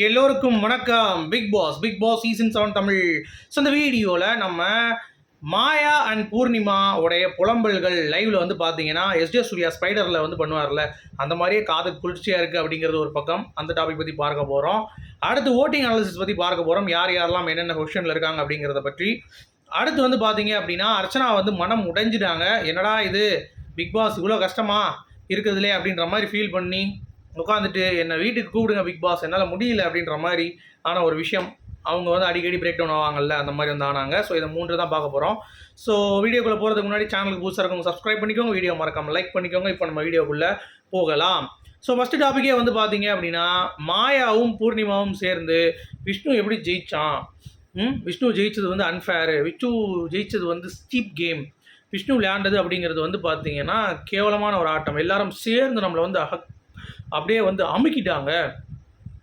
எல்லோருக்கும் வணக்கம். Bigg Boss Bigg Boss season seven Tamil. So இந்த வீடியோவில் நம்ம மாயா அண்ட் பூர்ணிமா உடைய புலம்பல்கள் லைவ்ல வந்து பார்த்தீங்கன்னா எஸ்ஜே சூர்யா ஸ்பைடரில் வந்து பண்ணுவார்ல. அந்த மாதிரியே காது குளிர்ச்சியாக இருக்குது அப்படிங்கிறது ஒரு பக்கம். அந்த டாபிக் பற்றி பார்க்க போகிறோம் அடுத்து ஓட்டிங் அனாலிசிஸ் பற்றி பார்க்க போகிறோம் யார் யாரெல்லாம் என்னென்ன கொஷனில் இருக்காங்க அப்படிங்கிறத பற்றி. அடுத்து வந்து பார்த்தீங்க அப்படின்னா அர்ச்சனா வந்து மனம் உடைஞ்சிட்டாங்க. என்னடா இது? பிக் பாஸ் இவ்வளோ கஷ்டமா இருக்குதுலே அப்படின்ற மாதிரி ஃபீல் பண்ணி உட்காந்துட்டு என்னை வீட்டுக்கு கூப்பிடுங்க பிக் பாஸ் என்னால் முடியல அப்படின்ற மாதிரி ஆன ஒரு விஷயம். அவங்க வந்து அடிக்கடி பிரேக் டவுன் ஆவாங்கல்ல அந்த மாதிரி வந்து ஆனாங்க. ஸோ இதை மூன்று தான் பார்க்க போகிறோம் ஸோ வீடியோக்குள்ளே போகிறதுக்கு முன்னாடி சேனலுக்கு புதுசாக இருக்கவங்க சப்ஸ்கிரைப் பண்ணிக்கோங்க. வீடியோ மறக்காமல் லைக் பண்ணிக்கோங்க. இப்போ நம்ம வீடியோக்குள்ளே போகலாம். ஸோ ஃபஸ்ட்டு டாப்பிக்கே வந்து பார்த்தீங்க அப்படின்னா மாயாவும் பூர்ணிமாவும் சேர்ந்து விஷ்ணு எப்படி ஜெயித்தான் விஷ்ணு ஜெயித்தது வந்து அன்ஃபேரு விஷ்ணு ஜெயிச்சது வந்து ஸ்டீப் கேம் விஷ்ணு விளையாண்டது அப்படிங்கிறது வந்து பார்த்தீங்கன்னா கேவலமான ஒரு ஆட்டம். எல்லாரும் சேர்ந்து நம்மளை வந்து அகக் அப்படியே வந்து அமுக்கிட்டாங்க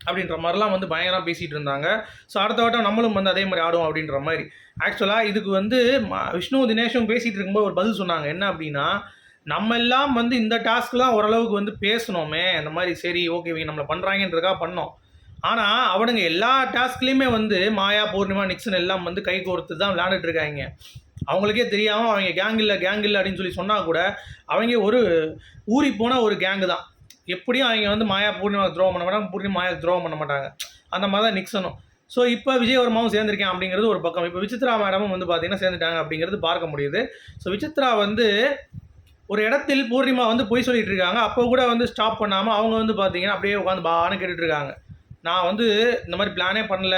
அப்படின்ற மாதிரிலாம் வந்து பயங்கரமாக பேசிகிட்டு இருந்தாங்க. ஸோ அடுத்த வட்டம் நம்மளும் வந்து அதே மாதிரி ஆடுவோம் அப்படின்ற மாதிரி. ஆக்சுவலாக இதுக்கு வந்து விஷ்ணு தினேஷும் பேசிகிட்டு இருக்கும்போது ஒரு பதில் சொன்னாங்க. என்ன அப்படின்னா நம்ம எல்லாம் வந்து இந்த டாஸ்க்லாம் ஓரளவுக்கு வந்து பேசணுமே. இந்த மாதிரி சரி ஓகே இவங்க நம்மளை பண்ணுறாங்கன்றதுக்காக பண்ணோம். ஆனால் அவனுங்க எல்லா டாஸ்க்லேயுமே வந்து மாயா பூர்ணிமா நிக்சன் எல்லாம் வந்து கை கோர்த்து தான் விளையாண்டுட்டு இருக்காங்க. அவங்களுக்கே தெரியாமல் அவங்க கேங் இல்லை கேங் இல்லை அப்படின்னு சொல்லி சொன்னால் கூட அவங்க ஒரு ஊறி போன ஒரு கேங்கு தான். எப்படியும் அவங்க வந்து மாயா பூர்ணிமா துரோகம் பண்ண மாட்டாங்க பூர்ணிமா மாயா துரோகம் பண்ண மாட்டாங்க. அந்த மாதிரி தான் நிக்சனும். ஸோ இப்போ விஜயவர்மாவும் சேர்ந்திருக்கேன் அப்படிங்கிறது ஒரு பக்கம். இப்போ விசித்ரா மேடமும் வந்து பார்த்தீங்கன்னா சேர்ந்துட்டாங்க அப்படிங்கிறது பார்க்க முடியுது. ஸோ விசித்ரா வந்து ஒரு இடத்தில் பூர்ணிமா வந்து பொய் சொல்லிட்டு இருக்காங்க. அப்போ கூட வந்து ஸ்டாப் பண்ணாமல் அவங்க வந்து பார்த்தீங்கன்னா அப்படியே உட்காந்து பான்னு கேட்டுட்டு இருக்காங்க. நான் வந்து இந்த மாதிரி பிளானே பண்ணல.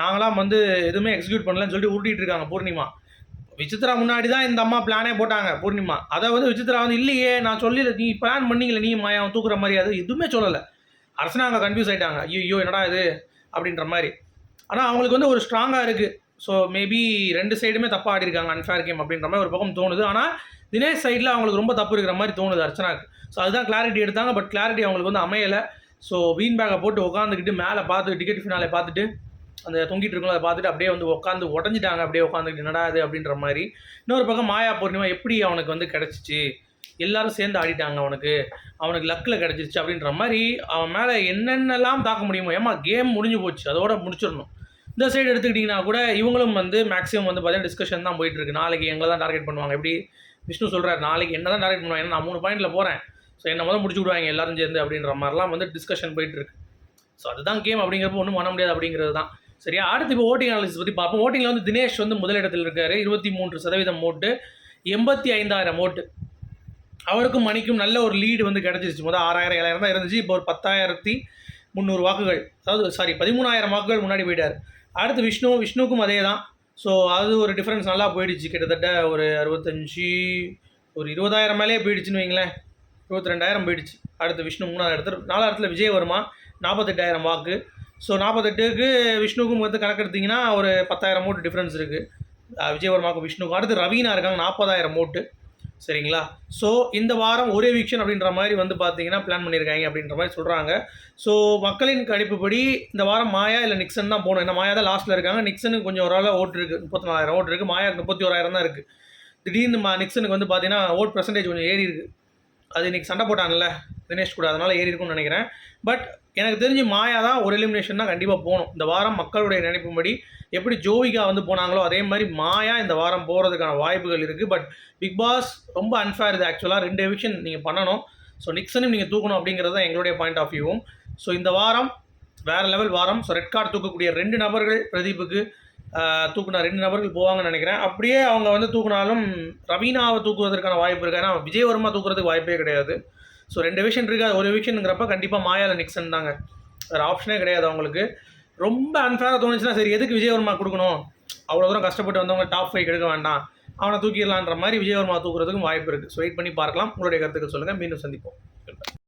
நாங்களாம் வந்து எதுவுமே எக்ஸிக்யூட் பண்ணலன்னு சொல்லிட்டு உருட்டிட்டு இருக்காங்க பூர்ணிமா. விசித்ரா முன்னாடி தான் இந்த அம்மா பிளானே போட்டாங்க பூர்ணிமா. அதை வந்து விசித்ரா வந்து இல்லையே நான் சொல்லல. நீ பிளான் பண்ணீங்களே நீ மாயாவை தூக்குற மாதிரி. அது எதுவுமே சொல்லலை. அரசனாங்க கன்ஃபியூஸ் ஆகிட்டாங்க ஐயோ என்னடா இது? அப்படின்ற மாதிரி. ஆனால் அவங்களுக்கு வந்து ஒரு ஸ்ட்ராங்காக இருக்குது ஸோ மேபி ரெண்டு சைடுமே தப்பாக ஆடிருக்காங்க அன்ஃபேர் கேம் அப்படின்ற மாதிரி ஒரு பக்கம் தோணுது. ஆனால் தினேஷ் சைடில் அவங்களுக்கு ரொம்ப தப்பு இருக்கிற மாதிரி தோணுது அர்ச்சனாக்கு. ஸோ அதுதான் கிளாரிட்டி எடுத்தாங்க பட் கிளாரிட்டி அவங்களுக்கு வந்து அமையலை. ஸோ வீன் பேக்கை போட்டு உட்காந்துக்கிட்டு மேலே பார்த்து டிக்கெட் ஃபினாலே பார்த்துட்டு அந்த தொங்கிட்டு இருக்கோம் அதை பார்த்துட்டு அப்படியே வந்து உட்காந்து உடஞ்சிட்டாங்க. அப்படியே உட்காந்துக்கிட்டு நடாது அப்படின்ற மாதிரி. இன்னொரு பக்கம் மாயா பூர்ணிமா எப்படி அவனுக்கு வந்து கிடச்சிச்சு? எல்லாரும் சேர்ந்து ஆடிட்டாங்க அவனுக்கு. அவனுக்கு லக்கில் கிடச்சிருச்சு அப்படின்ற மாதிரி அவன் மேலே என்னென்னலாம் தாக்க முடியுமோ ஏமா கேம் முடிஞ்சு போச்சு. அதோட முடிச்சிடணும். இந்த சைடு எடுத்துக்கிட்டிங்கன்னா கூட இவங்களும் வந்து மேக்ஸிமம் வந்து பார்த்தீங்கன்னா டிஸ்கஷன் தான் போயிட்டு நாளைக்கு எங்களை தான் டார்கெட் பண்ணுவாங்க. எப்படி? விஷ்ணு சொல்கிறார் நாளைக்கு என்ன தான் டார்கெட் பண்ணுவாங்க? ஏன்னா நான் மூணு பாயிண்டில் போகிறேன் ஸோ என்ன முதல் முடிச்சு விடுவாங்க எல்லாரும் சேர்ந்து அப்படின்ற மாதிரிலாம் வந்து டிஸ்கஷன் போயிட்டு இருக்கு. ஸோ அதுதான் கேம் அப்படிங்கிறப்ப ஒன்றும் பண்ண முடியாது அப்படிங்கிறது தான். சரியா? அடுத்து இப்போ ஓட்டிங் அனாலிசிஸ் பற்றி பார்ப்போம். ஓட்டிங்கில் வந்து தினேஷ் வந்து முதலிடத்தில் இருக்காரு. இருபத்தி மூன்று சதவீதம் ஓட்டு எண்பத்தி ஐந்தாயிரம் ஓட்டு அவருக்கும் மணிக்கும் நல்ல ஒரு லீடு வந்து கிடச்சிருச்சு. முதல் ஆறாயிரம் ஏழாயிரம் தான் இருந்துச்சு. இப்போ ஒரு பத்தாயிரத்தி முந்நூறு வாக்குகள். அதாவது சாரி பதிமூணாயிரம் வாக்குகள் முன்னாடி போயிட்டார். அடுத்து விஷ்ணு விஷ்ணுக்கும் அதே தான் ஸோ அது ஒரு டிஃப்ரென்ஸ் நல்லா போயிடுச்சு. கிட்டத்தட்ட ஒரு அறுபத்தஞ்சி ஒரு இருபதாயிரம் மேலே போயிடுச்சுன்னு வைங்களேன். இருபத்தி ரெண்டாயிரம் போயிடுச்சு. அடுத்து விஷ்ணு மூணாவது இடத்துல நாலாவது இடத்துல விஜயவர்மா நாற்பத்தெட்டாயிரம் வாக்கு. ஸோ நாற்பத்தெட்டுக்கு விஷ்ணுக்கும் வந்து கணக்கெடுத்தீங்கன்னா ஒரு பத்தாயிரம் ஓட்டு டிஃப்ரென்ஸ் இருக்குது விஜயவர்மாவுக்கும் விஷ்ணுக்கும் அடுத்து ரவீனா இருக்காங்க நாற்பதாயிரம் ஓட்டு. சரிங்களா? ஸோ இந்த வாரம் ஒரே வீக்ஷன் அப்படின்ற மாதிரி வந்து பார்த்தீங்கன்னா பிளான் பண்ணியிருக்காங்க அப்படின்ற மாதிரி சொல்கிறாங்க ஸோ மக்களின் கணிப்புப்படி இந்த வாரம் மாயா இல்லை நிக்சன் தான் போகணும். ஏன்னா மாயா தான் லாஸ்ட்டில் இருக்காங்க. நிக்சனுக்கு கொஞ்சம் ஓரளவு ஓட்டு இருக்குது முப்பத்தி நாலாயிரம் ஓட்டு இருக்குது மாயாவுக்கு முப்பத்தி ஓராயிரம் தான் இருக்குது திடீர்னு மா நிக்சனுக்கு வந்து பார்த்தீங்கன்னா ஓட் பர்சன்டேஜ் கொஞ்சம் ஏறி இருக்குது அது இன்னைக்கு சண்டை போட்டான்ல தினேஷ் கூட அதனால் ஏறி இருக்கும்னு நினைக்கிறேன். பட் எனக்கு தெரிஞ்சு மாயா தான் ஒரு எலிமினேஷன் தான் கண்டிப்பாக போகணும். இந்த வாரம் மக்களுடைய நினைப்பும்படி எப்படி ஜோவிகா வந்து போனாங்களோ அதே மாதிரி மாயா இந்த வாரம் போகிறதுக்கான வாய்ப்புகள் இருக்குது பட் பிக் பாஸ் ரொம்ப அன்ஃபேர் இது ஆக்சுவலாக ரெண்டு எவிக்ஷன் நீங்கள் பண்ணணும். ஸோ நிக்ஸனையும் நீங்கள் தூக்கணும் அப்படிங்கிறது தான் எங்களுடைய பாயிண்ட் ஆஃப் வியூவும் ஸோ இந்த வாரம் வேறு லெவல் வாரம். ஸோ ரெட் கார்டு தூக்கக்கூடிய ரெண்டு நபர்கள் பிரதீப்புக்கு தூக்குனா ரெண்டு நபர்கள் போவாங்கன்னு நினைக்கிறேன். அப்படியே அவங்க வந்து தூக்குனாலும் ரவீனாவை தூக்குவதற்கான வாய்ப்பு இருக்கு ஏன்னா விஜயவர்மா தூக்குறதுக்கு வாய்ப்பே கிடையாது. ஸோ ரெண்டு விஷயம் இருக்குது அது ஒரு விஷயங்கிறப்ப கண்டிப்பாக மாயால நிக்சன் தாங்க. வேறு ஆப்ஷனே கிடையாது அவங்களுக்கு. ரொம்ப அன்ஃபேராக தோணுச்சுன்னா சரி எதுக்கு விஜயவர்மா கொடுக்கணும்? அவ்வளோ தூரம் கஷ்டப்பட்டு வந்தவங்க டாப் ஃபைவ் எடுக்க வேண்டாம். அவனை தூக்கிடலான்ற மாதிரி விஜயவர்மா தூக்குறதுக்கும் வாய்ப்பு இருக்குது ஸோ வெயிட் பண்ணி பார்க்கலாம். உங்களுடைய கருத்துக்கள் சொல்லுங்கள் மீண்டும் சந்திப்போம்.